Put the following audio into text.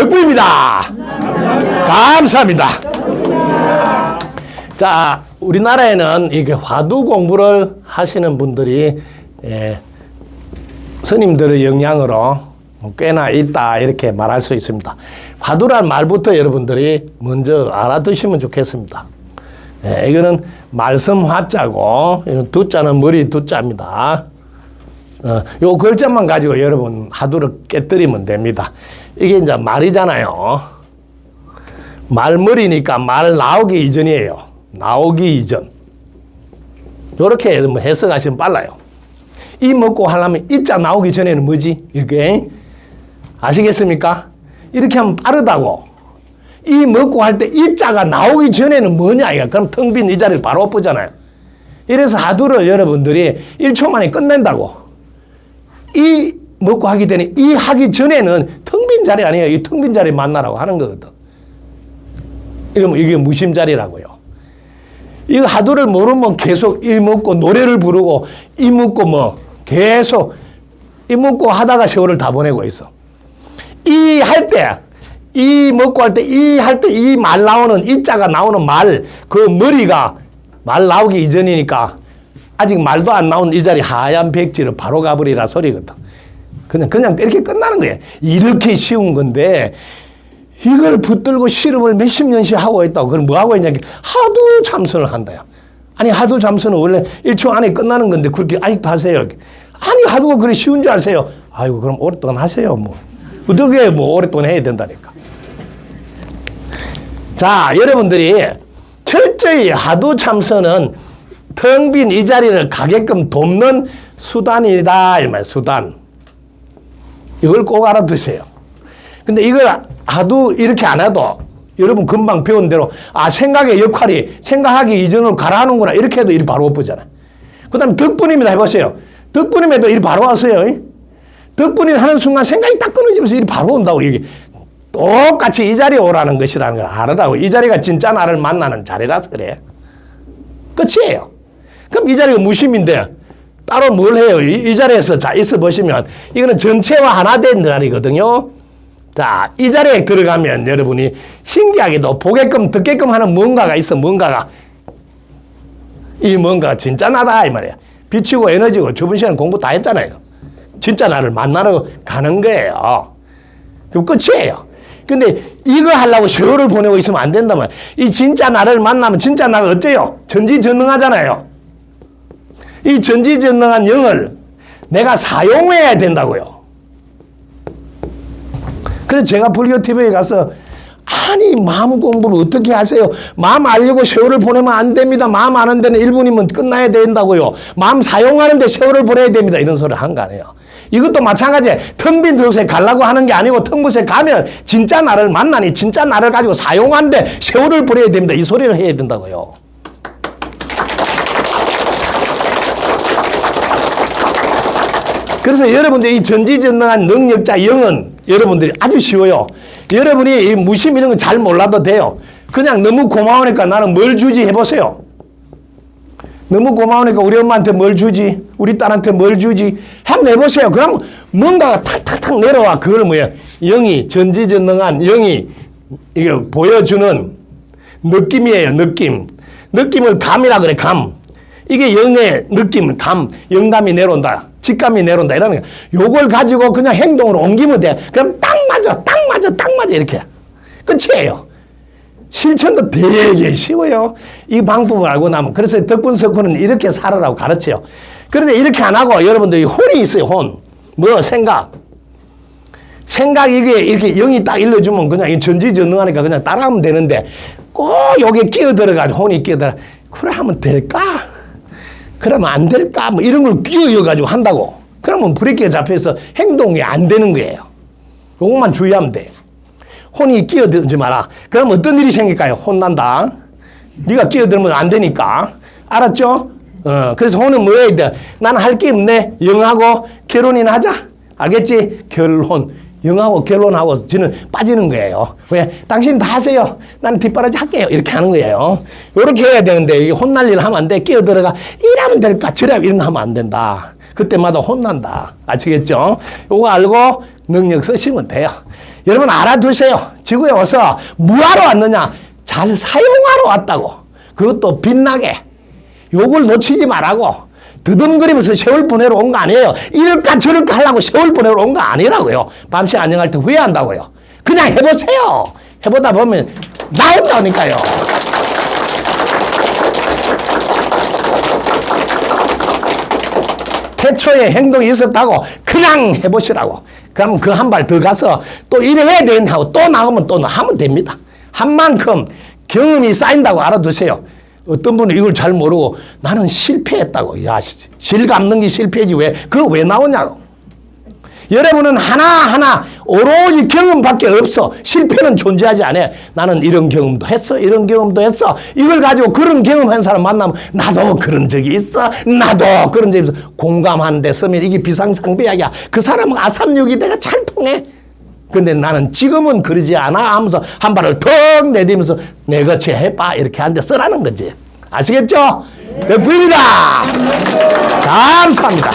덕분입니다. 감사합니다. 자, 우리나라에는 이게 화두 공부를 하시는 분들이 예, 스님들의 영향으로 꽤나 있다 이렇게 말할 수 있습니다. 화두란 말부터 여러분들이 먼저 알아두시면 좋겠습니다. 예, 이거는 말씀 화자고 이건 두자는 머리 두 자입니다. 어, 요 글자만 가지고 여러분 화두를 깨뜨리면 됩니다. 이게 이제 말이잖아요. 말머리니까 말 나오기 이전이에요. 나오기 이전. 요렇게 뭐 해석하시면 빨라요. 이 먹고 하려면 이자 나오기 전에는 뭐지? 이게 아시겠습니까? 이렇게 하면 빠르다고. 이 먹고 할 때 이 자가 나오기 전에는 뭐냐 이거. 그럼 텅 빈 이 자리를 바로 엎잖아요. 이래서 하두를 여러분들이 1초 만에 끝낸다고. 이 먹고 하기 전에 이 하기 전에는 텅 빈 자리 아니에요. 이 텅 빈 자리 만나라고 하는 거거든. 이러면 이게 무심 자리라고요. 이거 하두를 모르면 계속 이 먹고 노래를 부르고 이 먹고 뭐 계속 이 먹고 하다가 세월을 다 보내고 있어. 이 할 때, 이 먹고 할 때, 이 할 때 이 말 나오는 이 자가 나오는 말, 그 머리가 말 나오기 이전이니까 아직 말도 안 나온 이 자리 하얀 백지를 바로 가버리라 소리거든. 그냥, 그냥 이렇게 끝나는 거예요. 이렇게 쉬운 건데, 이걸 붙들고 실험을 몇십 년씩 하고 있다고. 그럼 뭐 하고 있냐. 하도 참선을 한다요. 아니, 하도 참선은 원래 1초 안에 끝나는 건데, 그렇게 아직도 하세요. 아니, 하도가 그래 쉬운 줄 아세요. 아이고, 그럼 오랫동안 하세요. 뭐. 어떻게 뭐 오랫동안 해야 된다니까. 자, 여러분들이 철저히 하도 참선은 텅 빈 이 자리를 가게끔 돕는 수단이다. 이 말, 수단. 이걸 꼭 알아두세요. 근데 이걸 하도 이렇게 안 해도 여러분 금방 배운 대로 아 생각의 역할이 생각하기 이전으로 가라하는구나 이렇게 해도 일이 바로 엎어잖아요. 그 다음에 덕분입니다 해보세요. 덕분임에도 일이 바로 왔어요. 덕분이 하는 순간 생각이 딱 끊어지면서 일이 바로 온다고 이게 똑같이 이 자리에 오라는 것이라는 걸 알으라고 이 자리가 진짜 나를 만나는 자리라서 그래. 끝이에요. 그럼 이 자리가 무심인데 따로 뭘 해요? 이, 이 자리에서 자 있어 보시면 이거는 전체와 하나 된 자리거든요. 자, 이 자리에 들어가면 여러분이 신기하게도 보게끔 듣게끔 하는 뭔가가 있어, 뭔가가. 이 뭔가 진짜 나다, 이 말이야. 빛이고 에너지고 저번 시간 공부 다 했잖아요. 진짜 나를 만나러 가는 거예요. 그 끝이에요. 근데 이거 하려고 세월을 보내고 있으면 안 된다면 이 진짜 나를 만나면 진짜 나가 어때요? 전지전능하잖아요. 이 전지전능한 영을 내가 사용해야 된다고요. 그래서 제가 불교 TV에 가서 아니 마음 공부를 어떻게 하세요? 마음 알려고 세월을 보내면 안 됩니다. 마음 아는 데는 1분이면 끝나야 된다고요. 마음 사용하는데 세월을 보내야 됩니다. 이런 소리를 한 거 아니에요. 이것도 마찬가지예요. 텅빈 곳에 가려고 하는 게 아니고 텅 곳에 가면 진짜 나를 만나니 진짜 나를 가지고 사용하는데 세월을 보내야 됩니다. 이 소리를 해야 된다고요. 그래서 여러분들 이 전지전능한 능력자 영은 여러분들이 아주 쉬워요. 여러분이 이 무심 이런 거 잘 몰라도 돼요. 그냥 너무 고마우니까 나는 뭘 주지 해보세요. 너무 고마우니까 우리 엄마한테 뭘 주지? 우리 딸한테 뭘 주지? 한번 해보세요. 그럼 뭔가가 탁탁탁 내려와. 그걸 뭐야? 영이, 전지전능한 영이 이거 보여주는 느낌이에요. 느낌. 느낌을 감이라 그래, 감. 이게 영의 느낌, 감, 영감이 내려온다. 직감이 내려온다. 이러는 거. 요걸 가지고 그냥 행동으로 옮기면 돼. 그럼 딱 맞아, 딱 맞아, 딱 맞아. 이렇게. 끝이에요. 실천도 되게 쉬워요. 이 방법을 알고 나면. 그래서 덕분 석훈은 이렇게 살아라고 가르쳐요. 그런데 이렇게 안 하고 여러분들이 혼이 있어요, 혼. 뭐, 생각. 생각 이게 이렇게 영이 딱 일러주면 그냥 전지전능하니까 그냥 따라하면 되는데 꼭 여기에 끼어 들어가지고 혼이 끼어 들어. 그래 하면 될까? 그러면 안 될까? 뭐 이런 걸 끼어가지고 한다고. 그러면 브레이크가 잡혀서 행동이 안 되는 거예요. 그것만 주의하면 돼. 혼이 끼어들지 마라. 그럼 어떤 일이 생길까요? 혼난다. 네가 끼어들면 안 되니까. 알았죠? 어, 그래서 혼은 뭐 해야 돼? 나는 할 게 없네. 영하고 결혼이나 하자. 알겠지? 결혼. 영하고 결혼하고 저는 빠지는 거예요. 왜? 당신 다 하세요. 나는 뒷바라지 할게요. 이렇게 하는 거예요. 이렇게 해야 되는데 이게 혼날 일을 하면 안 돼. 끼어들어가 이러면 될까? 저래 이런 거 하면 안 된다. 그때마다 혼난다. 아시겠죠? 요거 알고 능력 쓰시면 돼요. 여러분 알아두세요. 지구에 와서 뭐하러 왔느냐? 잘 사용하러 왔다고. 그것도 빛나게. 요걸 놓치지 말라고. 드듬거리면서 세월 보내러 온 거 아니에요. 이럴까 저럴까 하려고 세월 보내러 온 거 아니라고요. 밤새 안녕할 때 후회한다고요. 그냥 해보세요. 해보다 보면 나온다니까요. 태초에 행동이 있었다고 그냥 해보시라고. 그럼 그한 발 더 가서 또 이래 해야 된다고 또 나오면 또 하면 됩니다. 한 만큼 경험이 쌓인다고 알아두세요. 어떤 분은 이걸 잘 모르고 나는 실패했다고. 야, 실 감는 게 실패지 왜, 그거 왜 나오냐고. 여러분은 하나하나 오로지 경험밖에 없어. 실패는 존재하지 않아. 나는 이런 경험도 했어. 이런 경험도 했어. 이걸 가지고 그런 경험한 사람 만나면 나도 그런 적이 있어. 나도 그런 적이 있어. 공감하는데 서면 이게 비상상비약이야. 그 사람은 아삼육이 내가 잘 통해. 근데 나는 지금은 그러지 않아 하면서 한 발을 턱 내디면서 내가 제 해봐 이렇게 하는데 쓰라는 거지. 아시겠죠? 덕분입니다. 감사합니다.